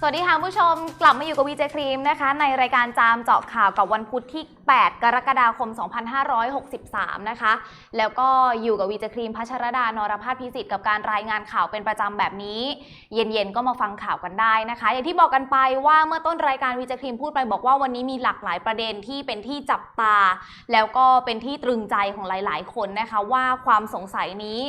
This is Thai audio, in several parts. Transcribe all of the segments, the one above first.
สวัสดีค่ะผู้ชมกลับมาอยู่กับวีเจครีมนะคะ ในรายการจามเจาะข่าวกับวันพุธที่ 8 กรกฎาคม 2563 นะคะ แล้วก็อยู่กับวีเจครีมพัชรดานรพาสพิสิทธิ์กับการรายงานข่าวเป็นประจำแบบนี้ เย็นๆ ก็มาฟังข่าวกันได้นะคะ อย่างที่บอกกันไปว่าเมื่อต้นรายการวีเจครีมพูดไปบอกว่าวันนี้มีหลากหลายประเด็นที่เป็นที่จับตา แล้วก็เป็นที่ตรึงใจของหลาย ๆ คนนะคะว่าความสงสัยนี้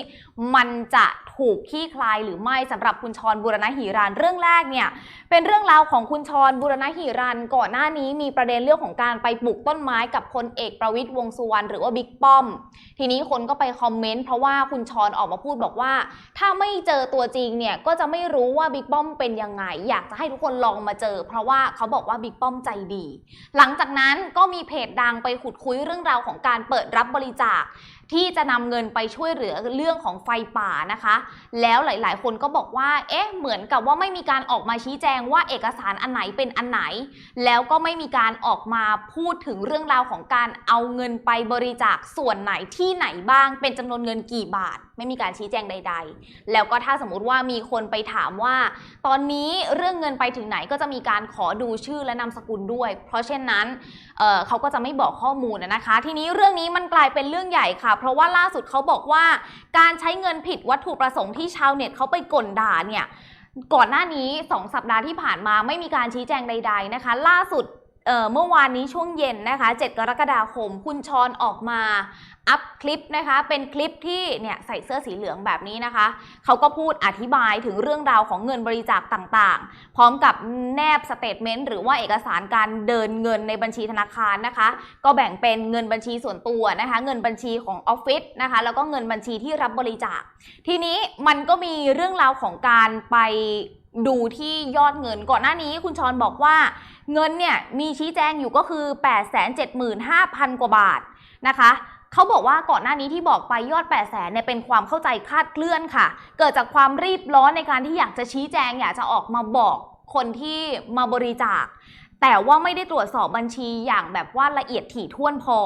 มันจะถูกคลี่คลายหรือไม่สำหรับคุณชรบุรณหิรันเรื่องแรกเนี่ยเป็นเรื่องราวของคุณชรบุรณหิรันก่อนหน้านี้มีประเด็นเรื่องของการไปปลูกต้นไม้กับพลเอกประวิตยวงสุวรรณหรือว่าบิ๊กป้อม ทีนี้คนก็ไปคอมเมนต์เพราะว่าคุณชอนออกมาพูดบอกว่า ถ้าไม่เจอตัวจริงเนี่ยก็จะไม่รู้ว่าบิ๊กป้อมเป็นยังไง อยากจะให้ทุกคนลองมาเจอ เพราะว่าเขาบอกว่าบิ๊กป้อมใจดี หลังจากนั้นก็มีเพจดังไปขุดคุยเรื่องราวของการเปิดรับบริจาค ที่จะนำเงินไปช่วยเหลือเรื่องของไฟป่านะคะ แล้วหลาย ๆ คนก็บอกว่า เอ๊ะ เหมือนกับว่าไม่มีการออกมาชี้แจงว่าเอกสารอันไหนเป็นอันไหน แล้วก็ไม่มีการออกมาพูดถึงเรื่องราวของการเอาเงินไปบริจาคส่วนไหนที่ไหนบ้าง เป็นจำนวนเงินกี่บาท ไม่มีการชี้แจงใด ๆ แล้วก็ถ้าสมมติว่ามีคนไปถามว่า ตอนนี้เรื่องเงินไปถึงไหนก็จะมีการขอดูชื่อและนามสกุลด้วย เพราะเช่นนั้นเเขาก็จะไม่บอกข้อมูลนะนะคะ ทีนี้เรื่องนี้มันกลายเป็นเรื่องใหญ่ค่ะ เพราะว่าล่าสุดเขาบอกว่า การใช้เงินผิดวัตถุประสงค์ที่ชาวเน็ตเขาไปก่นด่าเนี่ยก่อนหน้านี้ 2 สัปดาห์ที่ผ่านมาไม่มีการชี้แจงใด ๆนะคะ ล่าสุด เมื่อวานนี้ช่วงเย็นนะคะ 7 กรกฎาคม คุณชรออกมาอัพคลิปนะคะ เป็นคลิปที่เนี่ยใส่เสื้อสีเหลืองแบบนี้นะคะ เขาก็พูดอธิบายถึงเรื่องราวของเงินบริจาคต่างๆ พร้อมกับแนบสเตทเมนต์หรือว่าเอกสารการเดินเงินในบัญชีธนาคารนะคะ ก็แบ่งเป็นเงินบัญชีส่วนตัวนะคะ เงินบัญชีของออฟฟิศนะคะ แล้วก็เงินบัญชีที่รับบริจาค ทีนี้มันก็มีเรื่องราวของการไป ดูที่ยอดเงินก่อนหน้านี้คุณชอนบอกว่า เงินเนี่ยมีชี้แจงอยู่ก็คือ 875,000 กว่าบาทนะคะเขาบอกว่าก่อนหน้านี้ที่บอกไปยอด 8 0 0แสนเนี่ยเป็นความเข้าใจคลาดเคลื่อนค่ะ เกิดจากความรีบร้อนในการที่อยากจะชี้แจง อยากจะออกมาบอกคนที่มาบริจาค แต่ว่าไม่ได้ตรวจสอบบัญชีอย่างแบบว่าละเอียดถี่ถ้วนพอ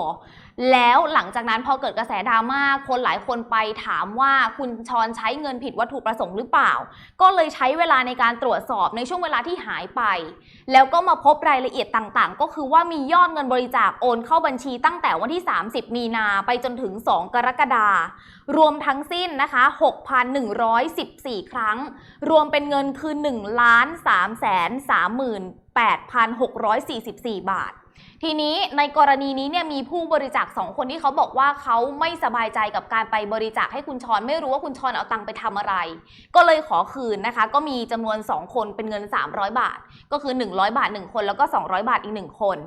แล้วหลังจากนั้นพอเกิดกระแสดราม่าคนหลายคนไปถามว่าคุณชอนใช้เงินผิดวัตถุประสงค์หรือเปล่า ก็เลยใช้เวลาในการตรวจสอบในช่วงเวลาที่หายไป แล้วก็มาพบรายละเอียดต่างๆ ก็คือว่ามียอดเงินบริจาคโอนเข้าบัญชีตั้งแต่วันที่ 30 มีนาไปจนถึง 2 กรกฎารวมทั้งสิ้นนะคะ 6,114 ครั้ง รวมเป็นเงินคือ1ล้าน3 3 0 0 0 0 8,644 บาท ทีนี้ในกรณีนี้เนี่ยมีผู้บริจาคสองคนที่เขาบอกว่าเขาไม่สบายใจกับการไปบริจาคให้คุณชอนไม่รู้ว่าคุณชอนเอาตังไปทำอะไร ก็เลยขอคืนนะคะ ก็มีจำนวน 2 คนเป็นเงิน 300 บาท ก็คือ 100 บาท 1 คนแล้วก็ 200 บาทอีก 1 คน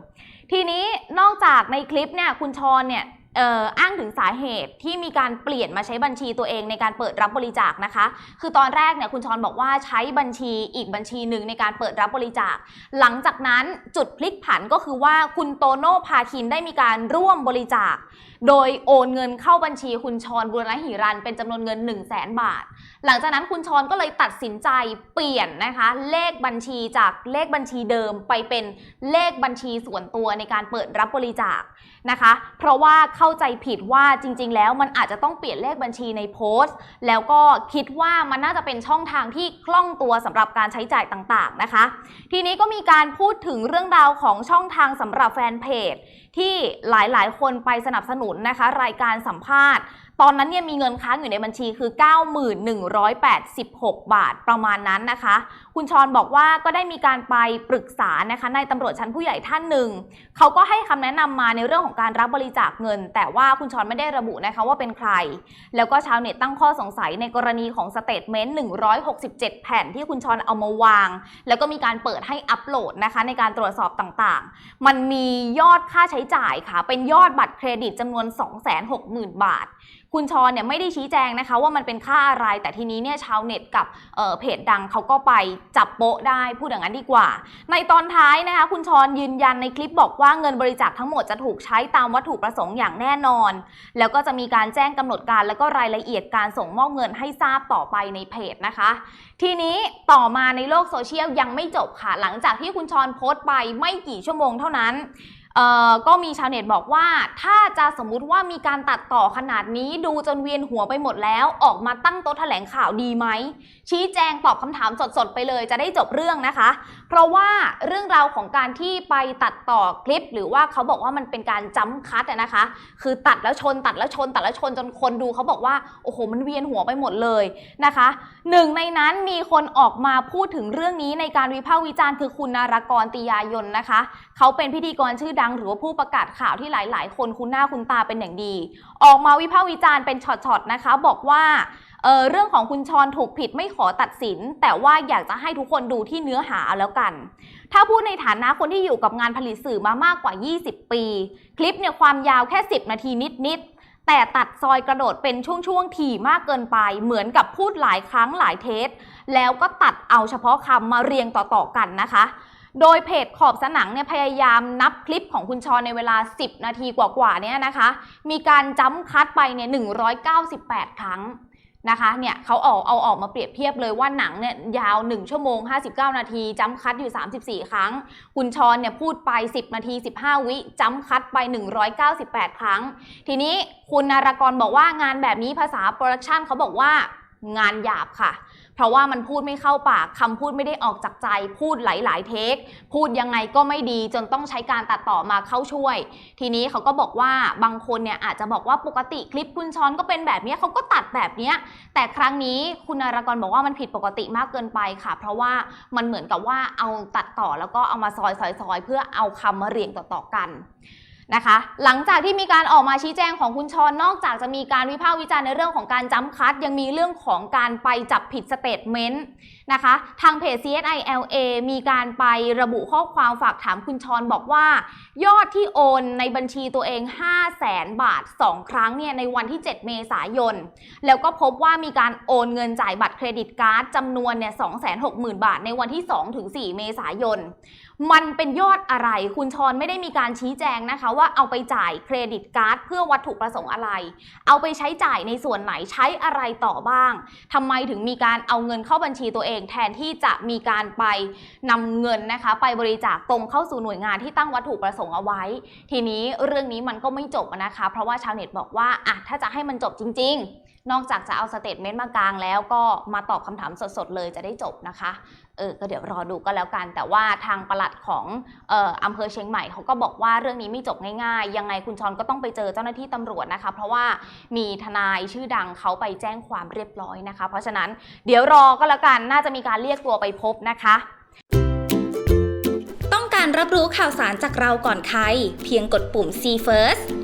ทีนี้นอกจากในคลิปเนี่ยคุณชอนเนี่ย อ้างถึงสาเหตุที่มีการเปลี่ยนมาใช้บัญชีตัวเองในการเปิดรับบริจาคนะคะ คือตอนแรกเนี่ยคุณชรบอกว่าใช้บัญชีอีกบัญชีหนึ่งในการเปิดรับบริจาค หลังจากนั้นจุดพลิกผันก็คือว่าคุณโตโน่พาคินได้มีการร่วมบริจาค โดยโอนเงินเข้าบัญชีคุณชรบุรณหิรันเป็นจำนวนเงิน 1 0 0 0 0แสนบาท หลังจากนั้นคุณชรก็เลยตัดสินใจเปลี่ยนนะคะ เลขบัญชีจากเลขบัญชีเดิมไปเป็นเลขบัญชีส่วนตัวในการเปิดรับบริจาคนะคะ เพราะว่าเขาาใจผิดว่าจริง ๆ แล้วมันอาจจะต้องเปลี่ยนเลขบัญชีในโพสต์ แล้วก็คิดว่ามันน่าจะเป็นช่องทางที่คล่องตัวสำหรับการใช้จ่ายต่างๆนะคะ ทีนี้ก็มีการพูดถึงเรื่องราวของช่องทางสำหรับแฟนเพจที่หลายๆ คนไปสนับสนุนนะคะ รายการสัมภาษณ์ ตอนนั้นเนี่ยมีเงินค้างอยู่ในบัญชีคือ 9186 บาทประมาณนั้นนะคะ คุณชรบอกว่าก็ได้มีการไปปรึกษานะคะในตำรวจชั้นผู้ใหญ่ท่านหนึ่ง เขาก็ให้คำแนะนำมาในเรื่องของการรับบริจาคเงิน แต่ว่าคุณชรไม่ได้ระบุนะคะว่าเป็นใคร แล้วก็ชาวเน็ตตั้งข้อสงสัยในกรณีของสเตทเมนต์167 แผ่นที่คุณชรเอามาวาง แล้วก็มีการเปิดให้อัปโหลดนะคะในการตรวจสอบต่างๆ มันมียอดค่าใช้จ่ายค่ะ เป็นยอดบัตรเครดิตจำนวน 260,000 บาท คุณชรเนี่ยไม่ได้ชี้แจงนะคะว่ามันเป็นค่าอะไร แต่ทีนี้เนี่ยชาวเน็ตกับเเพจดังเขาก็ไปจับโปะได้พูดอย่างนั้นดีกว่า ในตอนท้ายนะคะคุณชรยืนยันในคลิปบอกว่าเงินบริจาคทั้งหมดจะถูกใช้ตามวัตถุประสงค์อย่างแน่นอน แล้วก็จะมีการแจ้งกำหนดการแล้วก็รายละเอียดการส่งมอบเงินให้ทราบต่อไปในเพจนะคะ ทีนี้ต่อมาในโลกโซเชียลยังไม่จบค่ะ หลังจากที่คุณชรโพสต์ไปไม่กี่ชั่วโมงเท่านั้น ก็มีชาวเน็ตบอกว่าถ้าจะสมมุติว่ามีการตัดต่อขนาดนี้ดูจนเวียนหัวไปหมดแล้ว ออกมาตั้งโต๊ะแถลงข่าวดีไหม ชี้แจงตอบคำถามสดๆ ไปเลยจะได้จบเรื่องนะคะ เพราะว่าเรื่องราวของการที่ไปตัดต่อคลิป หรือว่าเขาบอกว่ามันเป็นการจ้ำคัดนะคะ คือตัดแล้วชนตัดแล้วชน ตัดแล้วชนจนคนดูเขาบอกว่าโอ้โหมันเวียนหัวไปหมดเลยนะคะหนึ่งในนั้นมีคนออกมาพูดถึงเรื่องนี้ในการวิพากษ์วิจารณ์คือคุณนารากรติยายนนะคะ เขาเป็นพิธีกรชื่อดังหรือว่าผู้ประกาศข่าวที่หลาย ๆ คนคุ้นหน้าคุ้นตาเป็นอย่างดี ออกมาวิพากษ์วิจารณ์เป็นช็อต ๆ นะคะ บอกว่าเออเรื่องของคุณชรถูกผิดไม่ขอตัดสิน แต่ว่าอยากจะให้ทุกคนดูที่เนื้อหาแล้วกัน ถ้าพูดในฐานะคนที่อยู่กับงานผลิตสื่อมามากกว่า 20 ปี คลิปเนี่ยความยาวแค่ 10 นาทีนิด ๆแต่ตัดซอยกระโดดเป็นช่วงๆถี่มากเกินไป เหมือนกับพูดหลายครั้งหลายเทสแล้วก็ตัดเอาเฉพาะคำมาเรียงต่อๆกันนะคะ โดยเพจขอบสนังเนี่ยพยายามนับคลิปของคุณชรในเวลา 10 นาทีกว่าๆเนี่ยนะคะ มีการจ้ำคัดไปเนี่ย198 ครั้งนะคะเนี่ยเขาเอาเอาออกมาเปรียบเทียบเลยว่าหนังเนี่ยยาว 1 ชั่วโมง 59 นาทีจ้ำคัดอยู่ 34 ครั้ง คุณชรเนี่ยพูดไป 10 นาที 15 วิจ้ำคัดไป 198 ครั้ง ทีนี้คุณนารกรบอกว่างานแบบนี้ภาษาโปรดักชันเขาบอกว่า งานหยาบค่ะ เพราะว่ามันพูดไม่เข้าปากคำพูดไม่ได้ออกจากใจ พูดหลาย ๆ เทค พูดยังไงก็ไม่ดีจนต้องใช้การตัดต่อมาเข้าช่วย ทีนี้เขาก็บอกว่าบางคนเนี่ยอาจจะบอกว่าปกติคลิปคุณช้อนก็เป็นแบบนี้เขาก็ตัดแบบนี้แต่ครั้งนี้คุณนารกรบอกว่ามันผิดปกติมากเกินไปค่ะ เพราะว่ามันเหมือนกับว่าเอาตัดต่อแล้วก็เอามาซอยซอยซอยเพื่อเอาคำมาเรียงต่อๆกัน นะคะ หลังจากที่มีการออกมาชี้แจงของคุณชอนนอกจากจะมีการวิพากษ์วิจารณ์ในเรื่องของการจำคัด ยังมีเรื่องของการไปจับผิดสเตทเมนต์นะคะ ทางเพจ CSILA มีการไประบุข้อความฝากถามคุณชรบอกว่า ยอดที่โอนในบัญชีตัวเอง 5 0 0แสนบาท 2 ครั้งเนี่ยในวันที่ 7 เมษายน แล้วก็พบว่ามีการโอนเงินจ่ายบัตรเครดิตการ์ดจำนวนเนี่ย260,000 บาท ในวันที่ 2-4 เมษายน มันเป็นยอดอะไร คุณชรไม่ได้มีการชี้แจงนะคะว่าเอาไปจ่ายเครดิตการ์ดเพื่อวัตถุประสงค์อะไร เอาไปใช้จ่ายในส่วนไหนใช้อะไรต่อบ้างทำไมถึงมีการเอาเงินเข้าบัญชีตัวเองแทนที่จะมีการไปนำเงินนะคะ ไปบริจาคตรงเข้าสู่หน่วยงานที่ตั้งวัตถุประสงค์เอาไว้ ทีนี้เรื่องนี้มันก็ไม่จบนะคะ เพราะว่าชาวเน็ตบอกว่าอะถ้าจะให้มันจบจริง ๆ นอกจากจะเอาสเตทเมนต์มากลางแล้วก็มาตอบคำถามสดๆเลยจะได้จบนะคะเออก็เดี๋ยวรอดูก็แล้วกัน แต่ว่าทางปลัดของเอ่ออำเภอเชียงใหม่เขาก็บอกว่าเรื่องนี้ไม่จบง่ายๆ ยังไงคุณชอนก็ต้องไปเจอเจ้าหน้าที่ตำรวจนะคะ เพราะว่ามีทนายชื่อดังเขาไปแจ้งความเรียบร้อยนะคะ เพราะฉะนั้นเดี๋ยวรอก็แล้วกันน่าจะมีการเรียกตัวไปพบนะคะ ต้องการรับรู้ข่าวสารจากเราก่อนใคร เพียงกดปุ่ม See First